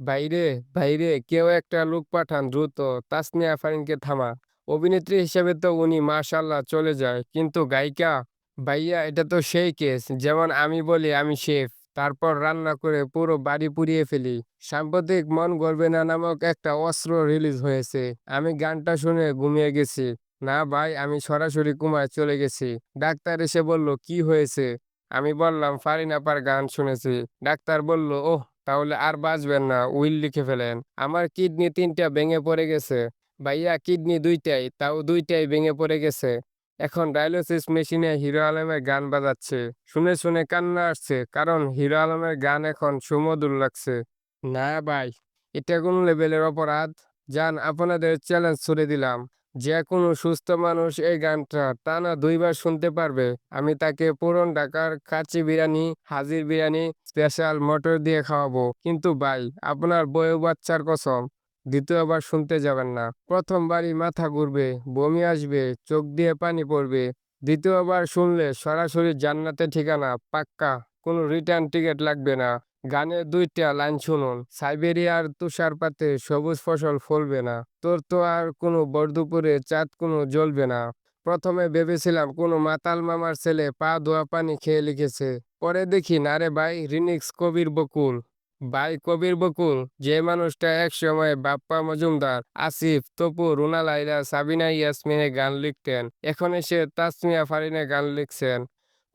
বাইরে বাইরে কেউ একটা লোক পাঠান দ্রুত। তাসনিয়া ফারিনকে থামা। অভিনেত্রী হিসেবে তো উনি মাশাল্লাহ চলে যায়। কিন্তু গায়িকা, ভাইয়া, এটা তো সেই কেস। যেমন আমি বলি, আমি শেফ। তারপর রান্না করে পুরো বাড়ি পুড়িয়ে ফেলি। সাম্প্রতিক মন গড়বে না নামক একটা অস্ত্র রিলিজ হয়েছে। আমি গানটা শুনে ঘুমিয়ে গেছি। না ভাই, আমি সরাসরি কুমায় চলে গেছি। ডাক্তার এসে বলল, কি হয়েছে? আমি বললাম, ফারিন আপার গান শুনেছি। ডাক্তার বলল, ওহ তাহলে আর বাঁচবেন না, উইল লিখে ফেলেন। আমার কিডনি তিনটা ভেঙে পড়ে গেছে। ভাইয়া, কিডনি দুইটাই, তাও দুইটাই ভেঙে পড়ে গেছে। এখন ডায়ালিসিস মেশিনে হিরো আলমের গান বাজাচ্ছে। শুনে শুনে কান্না আসছে, কারণ হিরো আলমের গান এখন সুমধুর লাগছে। না ভাই, এটা কোন লেভেলের অপরাধ? যান, আপনাদের চ্যালেঞ্জ ছুড়ে দিলাম। যে কোনো সুস্থ মানুষ এই গানটা টানা দুইবার শুনতে পারবে। আমি তাকে পুরন ঢাকার কাচি বিরিয়ানি, হাজির বিরিয়ানি, স্পেশাল মটর দিয়ে খাওয়াবো। কিন্তু ভাই, আপনার বউ বাচ্চার কসম, দ্বিতীয়বার শুনতে যাবেন না। প্রথমবারই মাথা ঘুরবে, বমি আসবে, চোখ দিয়ে পানি পড়বে। দ্বিতীয়বার শুনলে সরাসরি জান্নাতে ঠিকানা পাক্কা। কোনো রিটার্ন টিকিট লাগবে না। গানের দুইটা লাইন শুনুন। সাইবেরিয়ার তুষারপাতে সবুজ ফসল ফলবে না। তোর তো আর কোনো বরদুপুরে চাঁদ কোনো জ্বলবে না। প্রথমে ভেবেছিলাম কোনো মাতাল মামার ছেলে পা ধোয়া পানি খেয়ে লিখেছে। পরে দেখি, না রে ভাই, রিনিক্স কবির বকুল। ভাই, কবির বকুল, যে মানুষটা এক সময় বাপ্পা মজুমদার, আসিফ, তপু, রুনা লাইলা সাবিনা, ইয়াসমিনে গান লিখতেন। এখন এসে তাসমিয়া ফারিনে গান লিখছেন।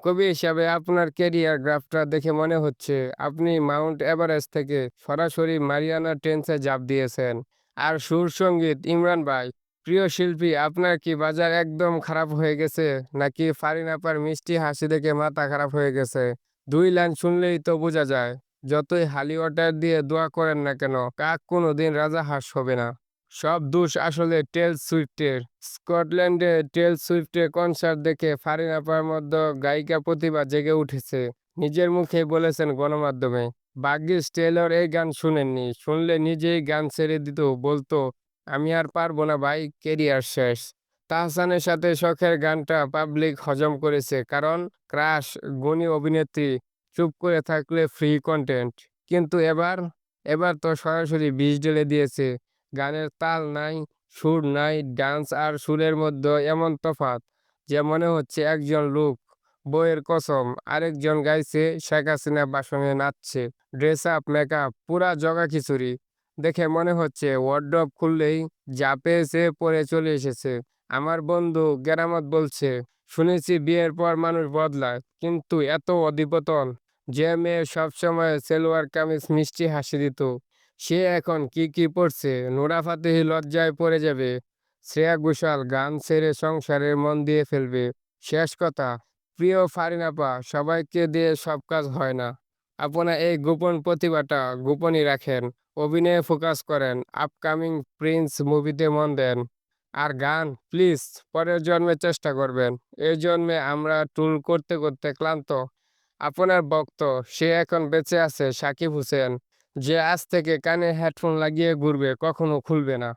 কবি হিসাবে আপনার ক্যারিয়ার গ্রাফটা দেখে মনে হচ্ছে, আপনি মাউন্ট এভারেস্ট থেকে সরাসরি মারিয়ানা টেন্সে জাপ দিয়েছেন। আর সুর সংগীত, ইমরান ভাই, প্রিয় শিল্পী, আপনার কি বাজার একদম খারাপ হয়ে গেছে, নাকি ফারিন আপার মিষ্টি হাসি দেখে মাথা খারাপ হয়ে গেছে? দুই লাইন শুনলেই তো বোঝা যায়, যতই হালি ওয়াটার দিয়ে দোয়া করেন না কেন, কাক কোনো দিন রাজা হাঁস হবে না। সব দোষ আসলে টেল সুইফটের। স্কটল্যান্ডে টেল সুইফটের কনসার্ট দেখে ফারিন আপার মধ্যে গায়িকা প্রতিভা জেগে উঠেছে। নিজের মুখে বলেছেন গণমাধ্যমে, ভাগ্যিস টেলর এই গান শুনেননি। শুনলে নিজেই গান ছেড়ে দিত, বলতো, আমি আর পারব না ভাই কেরিয়ার শেষ। তাহসানের সাথে শখের গানটা পাবলিক হজম করেছে, কারণ ক্রাশ গুণী অভিনেত্রী, চুপ করে থাকলে ফ্রি কন্টেন্ট। কিন্তু এবার এবার তো সরাসরি বিষ ঢেলে দিয়েছে। গানের তাল নাই, সুর নাই, ডান্স আর সুরের মধ্যে এমন তফাৎ যে মনে হচ্ছে একজন লোক বইয়ের কসম আরেকজন গাইছে, শেখ হাসিনা বাসনে নাচছে ড্রেস আপ মেকআপ পুরা জগা খিচুড়ি। দেখে মনে হচ্ছে ওয়ার্ড্রপ খুললেই যা পেয়েছে পরে চলে এসেছে। আমার বন্ধু গেরামত বলছে, শুনেছি বিয়ের পর মানুষ বদলায়, কিন্তু এত অধিপতন। যে মেয়ে সবসময় সেলোয়ার কামিজ মিষ্টি হাসি দিত সে এখন কি কি পড়ছে? নোরা ফাতেহি লজ্জায় পড়ে যাবে। শ্রেয়া ঘোষাল গান ছেড়ে সংসারের মন দিয়ে ফেলবে। শেষ কথা, প্রিয় ফারিনাপা, সবাইকে দিয়ে সব কাজ হয় না। আপনার এই গোপন প্রতিভাটা গোপনই রাখেন, অভিনয়ে ফোকাস করেন আপকামিং প্রিন্স মুভিতে মন দেন। আর গান প্লিজ পরের জন্মে চেষ্টা করবেন। এই জন্মে আমরা টুল করতে করতে ক্লান্ত। আপনার ভক্ত, সে এখন বেঁচে আছে, সাকিব হোসেন। যে আজ থেকে কানে হেডফোন লাগিয়ে ঘুরবে কখনো খুলবে না।